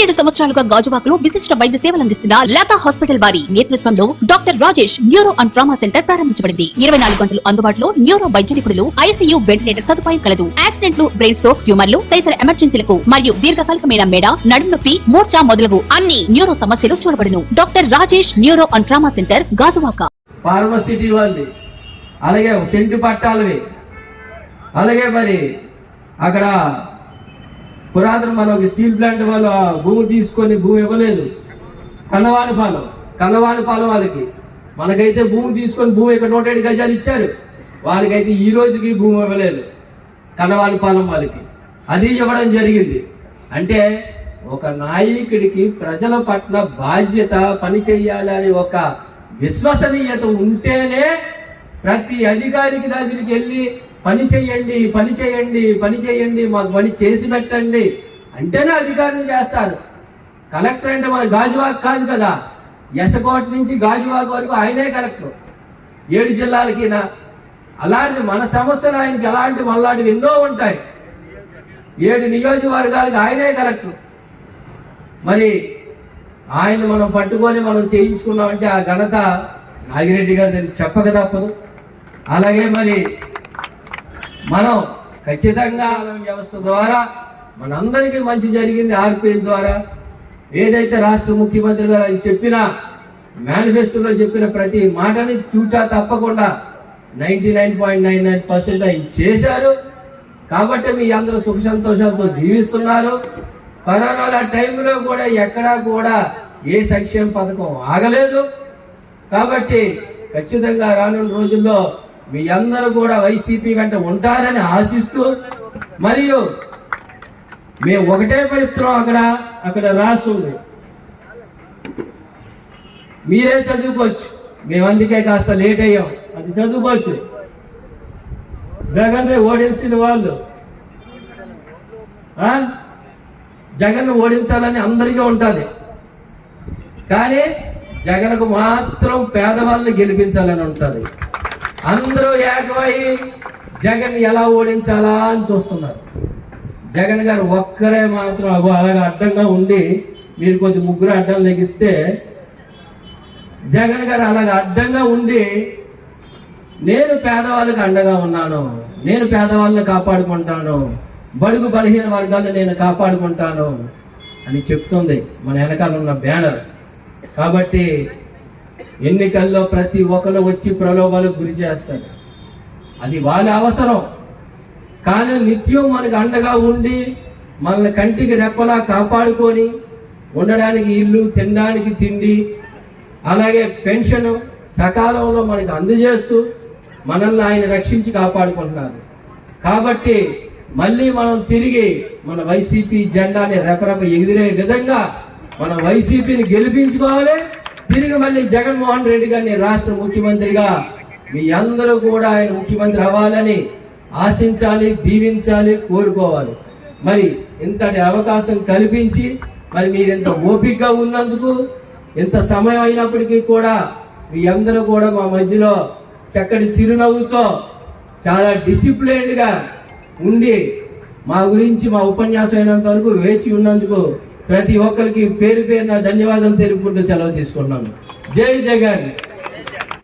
పదిహేడు సంవత్సరాలుగా గాజువాకలో విశిష్ట వైద్య సేవలు అందిస్తున్న లతా హాస్పిటల్ వారి నేతృత్వంలో doctor Rajesh neuro and trauma centre ప్రారంభించబడింది. ఇరవై నాలుగు గంటలు అందుబాటులో న్యూరో వైద్య నిపుణులు ఐసీయూ వెంటిలేటర్ సదుపాయం కలదు. యాక్సిడెంట్లు బ్రెయిన్ స్ట్రోక్ ట్యూమర్లు తదితర ఎమర్జెన్సీలకు మరియు దీర్ఘకాలికమైన మెడ నడుము నొప్పి మూర్ఛ మొదలగు అన్ని న్యూరో సమస్యలు చూడబడును. Doctor Rajesh neuro and trauma centre Gajuwaka. Pharma city వాళ్ళది అలాగే సెంటు పట్టాలవి. అలాగే మరి అక్కడ పురాతన మన స్టీల్ ప్లాంట్ వాళ్ళు భూమి తీసుకొని భూమి ఇవ్వలేదు. కన్నవాణి పాలెం కన్నవాణి పాలెం వాళ్ళకి. మనకైతే భూమి తీసుకొని భూమి ఇక్కడ నూట ఏడు గజాలు ఇచ్చారు. వాళ్ళకైతే ఈ రోజుకి భూమి ఇవ్వలేదు. కన్నవాణి పాలెం వాళ్ళకి. అది ఇవ్వడం జరిగింది. అంటే ఒక నాయకుడికి ప్రజల పట్ల బాధ్యత పని చేయాలని ఒక విశ్వసనీయత ఉంటేనే ప్రతి అధికారికి దగ్గరికి వెళ్ళి పని చేయండి పని చేయండి పని చేయండి మాకు పని చేసి పెట్టండి అంటేనే అధికారులు చేస్తారు. కలెక్టర్ అంటే మన గాజువాక్ కాదు కదా. ఎసకోట నుంచి గాజువాక్ వరకు ఆయనే కలెక్టర్. ఏడు జిల్లాలకినా అలాంటిది మన సమస్యలు ఆయనకి ఎలాంటి మళ్ళాంటివి ఎన్నో ఉంటాయి. ఏడు నియోజకవర్గాలకు ఆయనే కలెక్టర్. మరి ఆయన మనం పట్టుకొని మనం చేయించుకున్నామంటే ఆ ఘనత నాగిరెడ్డి గారి చెప్పక తప్పదు. అలాగే మరి మనం ఖచ్చితంగా వ్యవస్థ ద్వారా మనందరికీ మంచి జరిగింది ఆర్పిఎల్ ద్వారా. ఏదైతే రాష్ట్ర ముఖ్యమంత్రి గారు ఆయన చెప్పిన మేనిఫెస్టోలో చెప్పిన ప్రతి మాటని చూచా తప్పకుండా ninety nine point nine nine percent ఆయన చేశారు. కాబట్టి మీ అందరూ సుఖ సంతోషాలతో జీవిస్తున్నారు. కరోనా టైంలో కూడా ఎక్కడా కూడా ఏ సంక్షేమ పథకం ఆగలేదు. కాబట్టి ఖచ్చితంగా రానున్న రోజుల్లో మీ అందరూ కూడా వైసీపీ వెంట ఉంటారని ఆశిస్తూ మరియు మేము ఒకటే చెప్తున్నాం అక్కడ అక్కడ రాసి ఉంది మీరే చదువుకోవచ్చు. మేము అందుకే కాస్త లేట్ అయ్యాం. అది చదువుకోవచ్చు. జగన్ ఓడించిన వాళ్ళు. ఆ? జగన్ ఓడించాలని అందరికీ ఉంటుంది. కానీ జగన్కు మాత్రం పేదవాళ్ళని గెలిపించాలని ఉంటుంది. అందరూ ఏకమై జగన్ ఎలా ఓడించాలా అని చూస్తున్నారు. జగన్ గారు ఒక్కరే మాత్రం అగో అలాగే అడ్డంగా ఉండి మీరు కొద్ది ముగ్గురు అడ్డం లెగిస్తే జగన్ గారు అలాగ అడ్డంగా ఉండి నేను పేదవాళ్ళకి అండగా ఉన్నాను నేను పేదవాళ్ళని కాపాడుకుంటాను బడుగు బలహీన వర్గాలను నేను కాపాడుకుంటాను అని చెప్తుంది మన వెనకాల ఉన్న బ్యానర్. కాబట్టి ఎన్నికల్లో ప్రతి ఒక్కరు వచ్చి ప్రలోభాలకు గురి చేస్తాడు అది వాళ్ళ అవసరం. కానీ నిత్యం మనకు అండగా ఉండి మనల్ని కంటికి రెప్పలా కాపాడుకొని ఉండడానికి ఇల్లు తినడానికి తిండి అలాగే పెన్షన్ సకాలంలో మనకు అందజేస్తూ మనల్ని ఆయన రక్షించి కాపాడుకుంటున్నారు. కాబట్టి మళ్ళీ మనం తిరిగి మన వైసీపీ జెండాని రెపరెప ఎగిరే విధంగా మన వైసీపీని గెలిపించుకోవాలి. తిరిగి మళ్ళీ జగన్మోహన్ రెడ్డి గారిని రాష్ట్ర ముఖ్యమంత్రిగా మీ అందరూ కూడా ఆయన ముఖ్యమంత్రి అవ్వాలని ఆశించాలి దీవించాలి కోరుకోవాలి. మరి ఇంతటి అవకాశం కల్పించి మరి మీరు ఇంత ఓపికగా ఉన్నందుకు ఇంత సమయం అయినప్పటికీ కూడా మీ అందరూ కూడా మా మధ్యలో చక్కటి చిరునవ్వుతో చాలా డిసిప్లైన్డ్గా ఉండి మా గురించి మా ఉపన్యాసం అయినంత వరకు వేచి ఉన్నందుకు ప్రతి ఒక్కరికి పేరు పేరున ధన్యవాదాలు తెలుపుకుంటూ సెలవు తీసుకున్నాను జై జగన్.